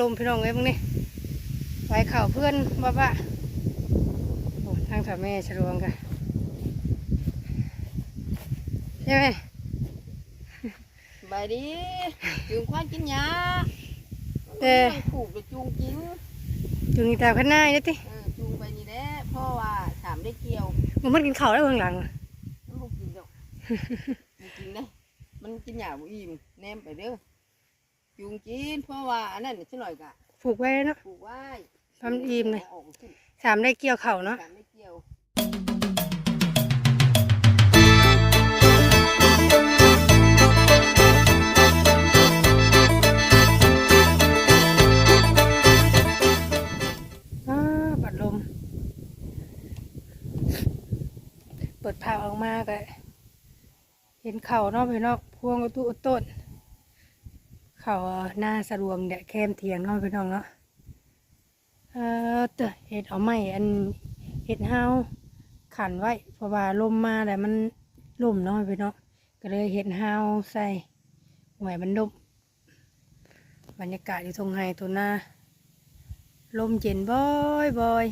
ลมพี่น้องเอ้ยมึงนี่ไว้เข่าเพื่อนบ้าบ้าโอ้ทางสามแม่ฉลวงกันใช่ไหมสบายดีจูงควานกินหญ้าแต่มันผูกไปจูงกินจุงอีตาข้างหน้านี่ติเออจูงไปนี่แหละเพราะว่าถามได้เกี่ยว มันมันกินข้าวแล้วเบื้องหลังมันบ่กินดอกมันกินนะมันกินหญ้าบ่อิ่มแนมไปเด้อ จูงกินเพราะว่าอันนั้นน่ะสิหน่อยกะผูกไว้เนาะปลูกไว้ทำอิ่มเลยาออกขึ้นสามได้เกี่ยวเข่าวเนาะถามได้เกี่ยว อ้าปัดลม เปิดผ้าออกมาก็เห็นเข่าเนาะพี่เนาะพวงกระตุกต้น เขาหน้าสะดวงแดะแคมเทียงเนาะพี่น้องเนาะเออเตอเห็ดเอาไม้อันเห็ดห้าวขันไว้เพราะว่าลมมาแต่มันลมเนาะพี่เนาะก็เลยเห็ดห้าวใส่หวยมันดมบรรยากาศอยู่ตรงไฮตรงหน้าลมเย็นบ่อยบ่อย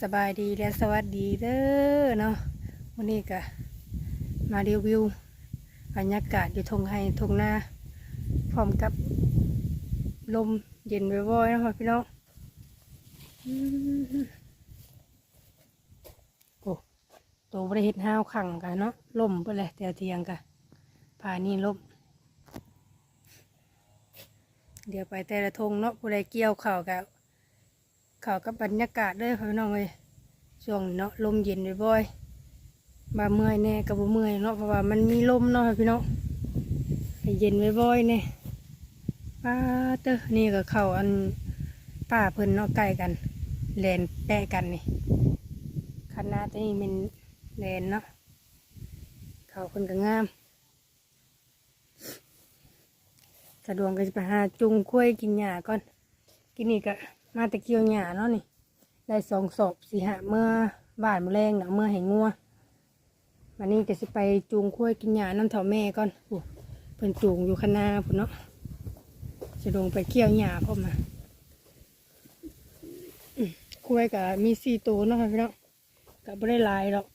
สบายดีและสวัสดีเด้อเนาะวันนี้ก็มารีวิวบรรยากาศอยู่ทงไฮทงหน้า พร้อมกับ ลมเย็นบ่อยๆนะครับพี่น้องอืมโอ้โตบริเห็ดห้าวขังกันเนาะลมไปเลยแต่เทียงกันพานี่ลมเดี๋ยวไปแต่ละทงเนาะผู้ใดเกี่ยวข่าวกับข่าวกับบรรยากาศด้อพี่น้องเลยช่วงเนาะลมเย็นบ่อยๆบาเมื่อยแน่กับบ่เมื่อยเนาะเพราะว่ามันมีลมเนาะพี่น้องเย็นบ่อยๆเนี่ย ป้าเตอนี่ก็เข้าอันป้าเพิ่นนาะใกล้กันแลนแปะกันนี่คันหน้าตัวนี้เป็นแลนเนาะเขาเพิ่นก็งามสะดวกก็จะไปหาจุงคุ้ยกินหญ้าก่อน กินนี่ก็มาตะเกียวหญ้าเนาะนี่ ได้สองศพสี่หาเมื่อบ่ายมะแรงเนาะเมื่อให้งัววันนี้ก็จะไปจูงคุ้ยกินหญ้าน้ำเถาแม่ก่อนอเพิ่นจูงอยู่ข้างหน้าพุ่นเนาะ จะลงไปเกี่ยวหญ้าพ่อมาอืมคุ้ยก็มีสี่ตัวเนาะพี่น้องก็ไม่ได้ลายหรอก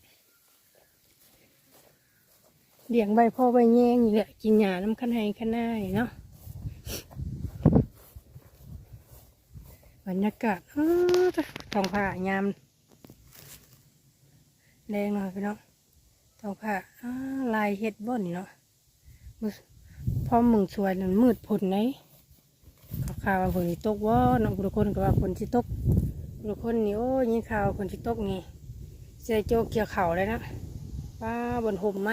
เลี้ยงใบพ่อใบแยงอยู่แหละกินหญ้าน้ำขันให้ขันหน้านี่เนาะบรรยากาศอ้าวจ้ะท้องผ้ายามแดงหน่อยพี่น้องท้องผ้าลายเห็ดบ่นนี่เนาะมือพอมึงสวยนั่นมืดผลไหน ข่าวว่าฝนสิตกว่าน้องบุคคลก็ว่าฝนสิตกบุคคลนี่โอ้ยินข่าวฝนสิตกนี่เสียโจเกี่ยวเข่าเลยนะป้าบนห่มไหม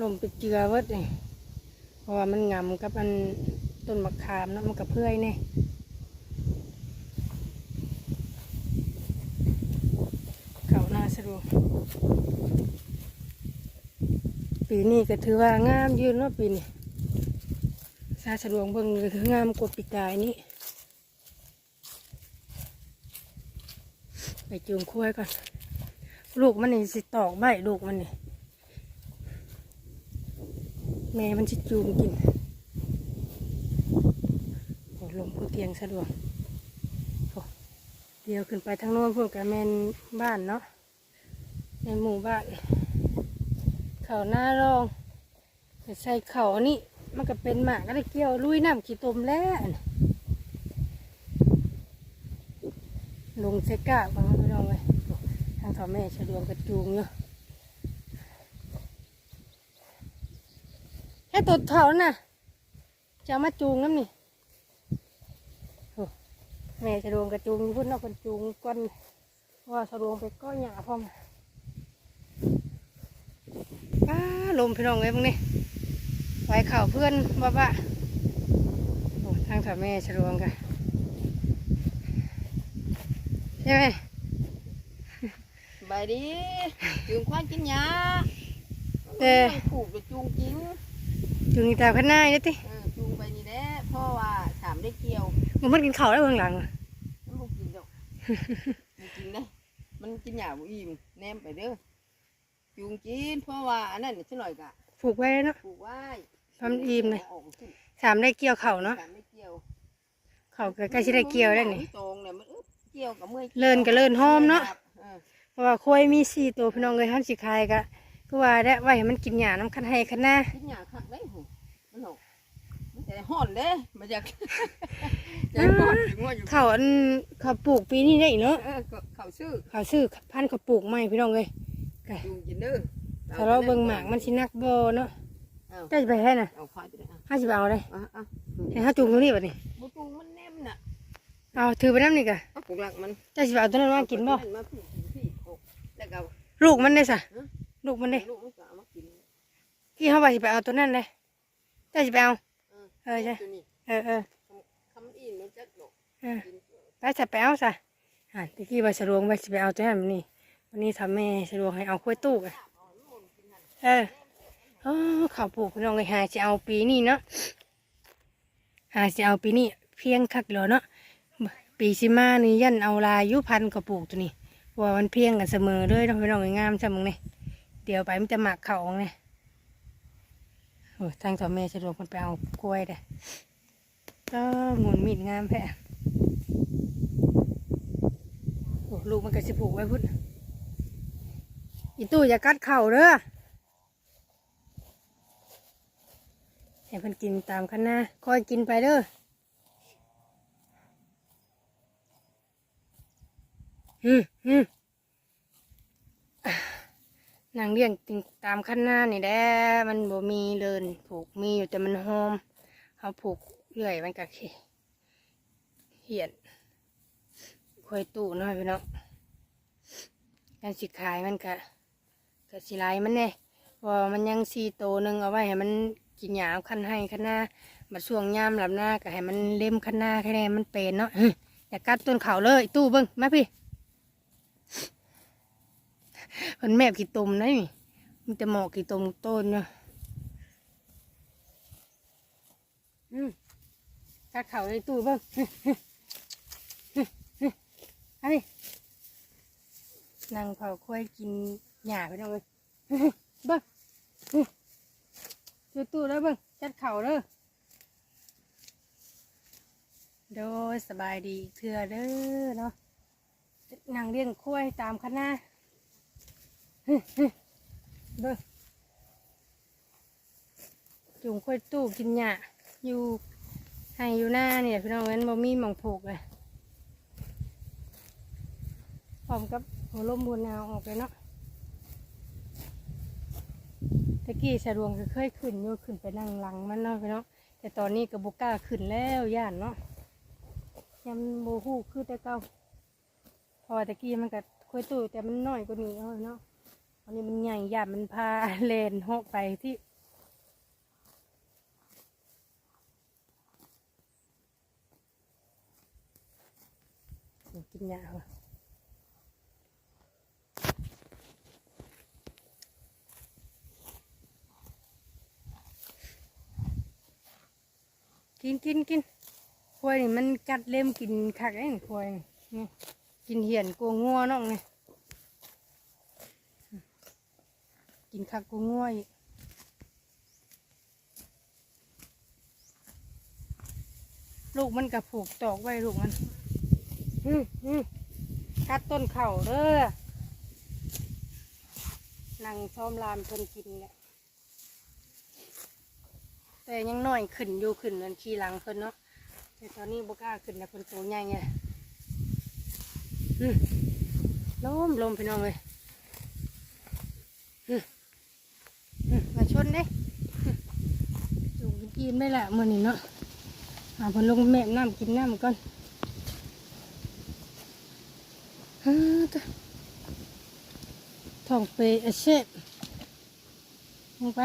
ลมไปเจือเวิดนี่เพราะว่ามันงำกับอันต้นมะขามนะมันกับเพื่อยเนี่ยเขาหน้าสะดวกปีนี้ก็ถือว่างามยืนเนาะปีนี้ ซาสะดวกเบิ่งก็คืองามกว่าปีกายนี้ไปจูงคุ้ยก่อน ลูกมันนี่สิตอกใบลูกมันนี่ แม่มันสิจูงกินโอ้ลมผู้เตียงสะดวกเดี๋ยวขึ้นไปทางโน้นพวกกับแมนบ้านเนาะในหมู่บ้าน เขาหน้ารองใส่เขานนี้ มันก็เป็นหมากก็ได้เกี่ยวลุยน้ำขี้ตมแล้ว ลงเซกะบางไม่ลองเลยทางเถาแม่ฉลวงกระจูงเนาะให้ตัวเถาน่ะ จะมาจูงน้ำนี่แม่จะรวงกระจุงพุ่นนอกกระจุงก้นว่าสะรวงไปก้อนหยาพ่อมาป้าลมพี่น้องเลยมึงนี่ ไว้เข่าเพื่อนบ้าบ้าโอ้ทางถาแม่สะรวงกันใช่ไหมสบายดีจูงควานกินหญ้าเออมันผูกไปจูงกินจุงอีตาข้างหน้านี่ติเออจูงไปนี่แหละเพราะว่าถามได้เกี่ยวมันมันกินข้าวแล้วเบื้องหลังมันบ่กินดอกมันกินนะมันกินหญ้าบ่อิ่มแนมไปเด้อจูงกินเพราะว่าอันนั้นน่ะสิหน่อยกะผูกไว้เนาะปลูกไว้ ทำอิ่มเลยาออกขึ้นสามได้เกี่ยวเข่าวเนาะถามได้เกี่ยวเขาก็ใกล้สิได้เกี่ยวแล้วนี่ตรงเนี่ยมันอึ๊บเกี่ยวกับเมื่อยเลินก็เลินหอมเนาะออเพราะว่าควายมีสี่ตัวพี่น้องเลยท่านสิขายก็คือว่าได้ไว้ให้มันกินหญ้าน้ำคันให้คันหน้ากินหยาคักได้หูมันหกมันใจห่อนเด้มันจะใจห่อนถึงว่าอยู่เขาอันเขาปลูกปีนี้ได้อีกเนาะเออก็เขาซื้อเขาซื้อพันธุ์เขาปลูกใหม่พี่น้องเลยอยู่กินเด้อถ้าเราเบิ่งหมากมันสินักบ่เนาะ เอาได้จะไปให้น่ะเอาควายไปเลยอะห้าสิบเอาเลยอะอะให้ห้าจุงตรงนี้บัดนี้บุตุงมันแนมน่ะเอาถือไปน้ำนี่กะเอาปลูกหลักมันได้สิบเอาตัวนั้นมากินบ่เอามาพี่พี่โอ้แล้วก็ลูกมันได้สะฮะลูกมันได้ลูกมันก็เอามากินที่เขาว่าสิไปเอาตัวนั้นเลยได้สิไปเอาเออเออใช่ตัวนี้เออเออคำอินมันจักดอกเออกินไปจะไปเอาซะอ่าตะกี้ว่าสะดวกไปสิไปเอาตัวนั้นมื้อนี่วันนี้ทำแม่สะดวกให้เอาข้วยตู้กะเอออ๋อ ข้าวปลูกพี่น้องเลยหาจะเอาปีนี้เนาะหาจะเอาปีนี้เพียงคักเหรอเนาะปีสิมานี่ยันเอาลายยุพันกระปลูกตัวนี้ว่ามันเพียงกันเสมอเลยเนาะพี่น้องเอ้ยงามจังมึงนี่เดี๋ยวไปมันจะหมักเข่าเนี่ยโอ้ยทางสาวแม่สะดวกมันไปเอากล้วยเด้อก็งุนมีดงามแพ้โอ้ลูกมันก็สิผูกไว้พุ่นอีตู้อย่ากัดเข่าเด้อ ให้เพิ่นกินตามคันหน้าคอยกินไปเด้ออืมอือนางเลี้ยงกินตามคันหน้านี่แหละมันบ่มีเดินผูกมีอยู่แต่มันหอมเอาผูกเรื่อยมันก็ขี้เหียนคอยตู้น้อยพี่น้องการสิขายมันกะกะสิไลายมันเนี่ยว่ามันยังสีโตหนึงเอาไว้ให้มัน กินหยาเอาคันให้คันหน้ามาช่วงยามหลับหน้าก็ให้มันเล่มคันหน้าแค่นี้มันเป็นเนาะอย่ากัดต้นเขาเลยตู้เบิ้งมาพี่มันแมบกี่ตุ่มนะนี่มันจะหมอกกี่ตุ่มต้นเนาะอืมกัดเขาเลยตู้เบิ้งอันนี้นางเผาควายกินหญ้าไปน้องเลยเบิ้ง ตู้ตู้แล้วเบิ้งจัดเข่าเด้อโดยสบายดีเถื่อเด้อเนาะนางเลี้ยงควายตามคณะเบิ้งจุงควายตู้กินหญ้าอยู่ให้อยู่หน้าเนี่ยพี่น้องเว้นบ่มีหมองผูกเลยพร้อมกับหัวลมหัวหนาวออกไปเนาะ ตะกี้สะดวงก็เคยขึ้นอยู่ขึ้นไปนั่งหลังมันเนาะพี่เนาะแต่ตอนนี้ก็บกล้าขึ้นแล้วย่านเนาะยังโมหูคือแต่เก่าพอตะกี้มันก็คุยตู้แต่มันน้อยกว่านี้เอาเนาะอันนี้มันใหญ่ย่านมันพาเลนหาะไปที่กินยาเหรอ กินกินกินควายนี่มันกัดเล็มกินคักเองควายนี่กินเหี่ยนกลัวงัวน้องนี่กินคักกลัวงัวอีกลูกมันกระผูกตอกไว้ลูกมันอืมอืมกัดต้นเข่าเด้อนั่งซ้อมลานเพิ่นกินเนี่ย แต่ยังน้อยขึ้นอยู่ขึ้นเงินขี่หลังเพิ่นเนาะแต่ตอนนี้บกล้าขึ้นนะเพิ่นตัวใหญ่ไงอืมลมลมพี่น้องเลยมาชนเด้จูงกินอิ่ละมื่อนี้เนาะเอาเพิ่นลงแม่น้ำกินน้ำก่อนฮ่าตัวทองเปย์อาเชฟลงไป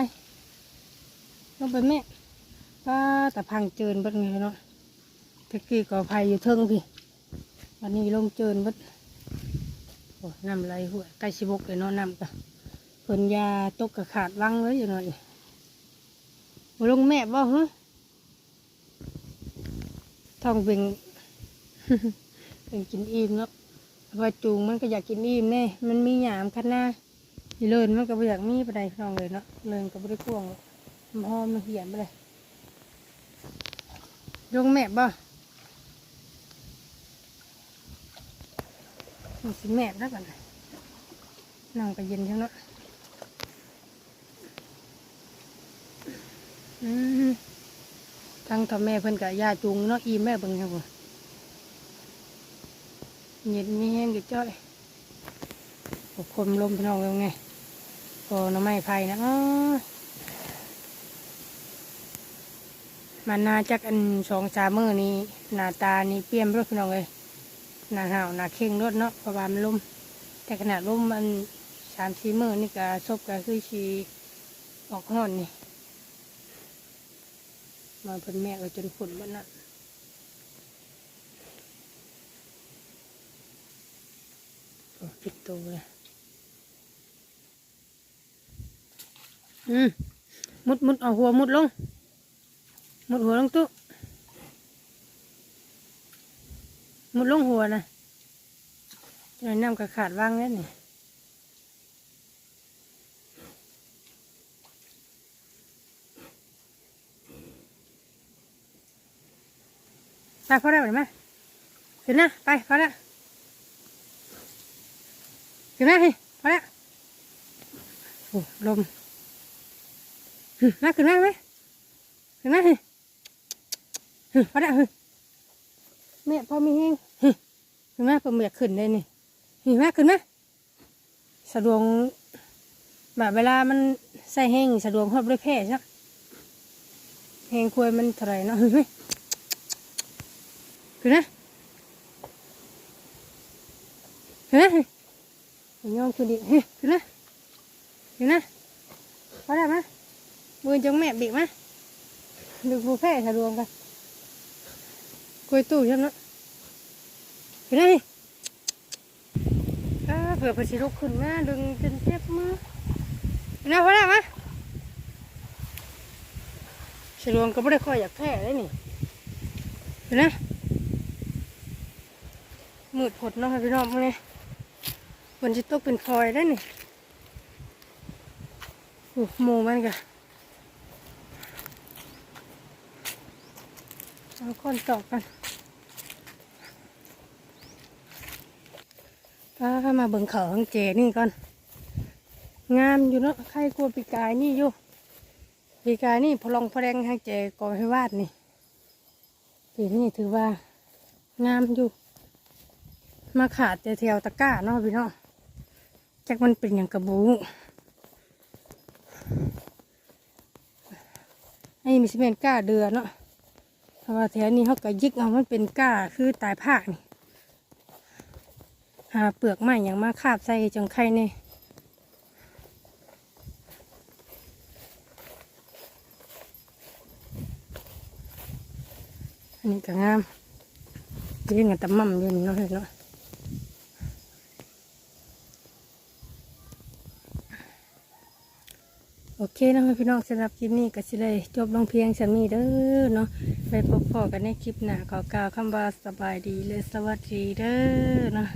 ลงไปแม่ ป้าแต่พังเจินบัดไงเนาะตะกี้ก่อภัยอยู่เทิงพี่วันนี้ลงเจินบัดโอ้น้ำไหลหัวใกล้ชิบกเลยเนาะน้ำกะเพิ่นยาตกกระขาดวังเลยอยู่หน่อยลงแม่บ่ฮะท้องเป็นเป็นกินอิ่มเนาะว่าจูงมันก็อยากกินอิ่มแน่มันมีหยามคันหน้าอีเลินมันก็บ่อยากมีปานใดพี่น้องเลยเนาะเลินก็บ่ได้กวงหรอกมันหอมันเหี่ยนไปเลย ลงแม่บ่มัสิแม่แล้วกันนั่งไปเย็นเท่านั้นทั้งทอมแม่เพิ่นกับยาจุงเนาะอีแม่เบิ่งครับผมเย็นนี่แห้งอยู่จ้อยคมลมพี่นองยังไงก็น้ำไม่ไผ่นะ มันนาจากอันสองสามมือนี้หน้าตานี่เปี่ยนรถพี่น้องเลยหน้าห่าวหน้าเข่งรถเนาะเพราะว่ามันลมแต่ขนาดล่มมันสามสี่มือนี่ก็ซบก็คือชีออกห้อนนี่มาเพิ่นแม่ก็จนฝุ่นมันน่ะปิดตัวเลยอืมมุดมุดเอาหัวมุดลง หมดหัวลงตู้มุดลงหัวนะจะน้ำกระขาดว่างแล้วนี่ไปพอได้ไหมขึ้นนะไปพอละขึ้นนะพี่พอละโอ้ลมหึมาขึ้นมาไหมขึ้นมาพี่ หึพอละหึแม่พอมีแห้งหึขึ้นมาผมอยากขึ้นเลยนี่หึมาขึ้นมาสะดวกแบบเวลามันใส่แห้งสะดวกครอบด้วยแพร่ใช่ไหมแห้งคุยมันเท่าไหรเนาะหึไหมขึ้นนะขึ้นนะยอมขึ้นดิเฮ้ยขึ้นนะขึ้นนะพอได้ไหมมือจงแม่บีบมาดูผู้แพ้สะดวกกัน กล้วยตู้ฉันเนาะขึ้นนะนี่อเผื่อเพนสิลุกขึ้นมาดึงจนเจ็บมือขึ้นนะพอได้ไหมสะดวกก็ไม่ได้ค่อยอยากแพ้เลยนี่ขึ้นนะมืดผดเนาะพี่น้องเลยมันจะตกเป็นฟอยได้นี่โอ้หมูมันกะเอาคนตอกกัน ป้ามาเบิ่งเขาของเจนี่ก่อน งามอยู่เนาะใครกลัวปีกายนี่อยู่ปีกายนี่พลองพแรงทางเจกอให้วาดนี่ปีนี้ถือว่า งามอยู่ มาขาดแต่แถวตะกร้าเนาะพี่น้องจักมันเป็นอย่างกระบูอันนี้มีสเป็นก้าเดือเนาะเพราะว่าแถวนี้เขาก็ยิกเอามันเป็นก้าคือตายภาคนี่ หาเปลือกไม้อย่างมาคาบใส่จังไข่เนี่ยอันนี้ก็งามเลี้ยงกันตะมั่มเลี้ยงเนาะเนาะโอเคนะพี่น้องสำหรับคลิปนี้ก็สิได้จบลงเพียงสามีเด้อเนาะไปพบพอกันในคลิปหน้าขอกล่าวคำว่าสบายดีและสวัสดีเด้อเนาะ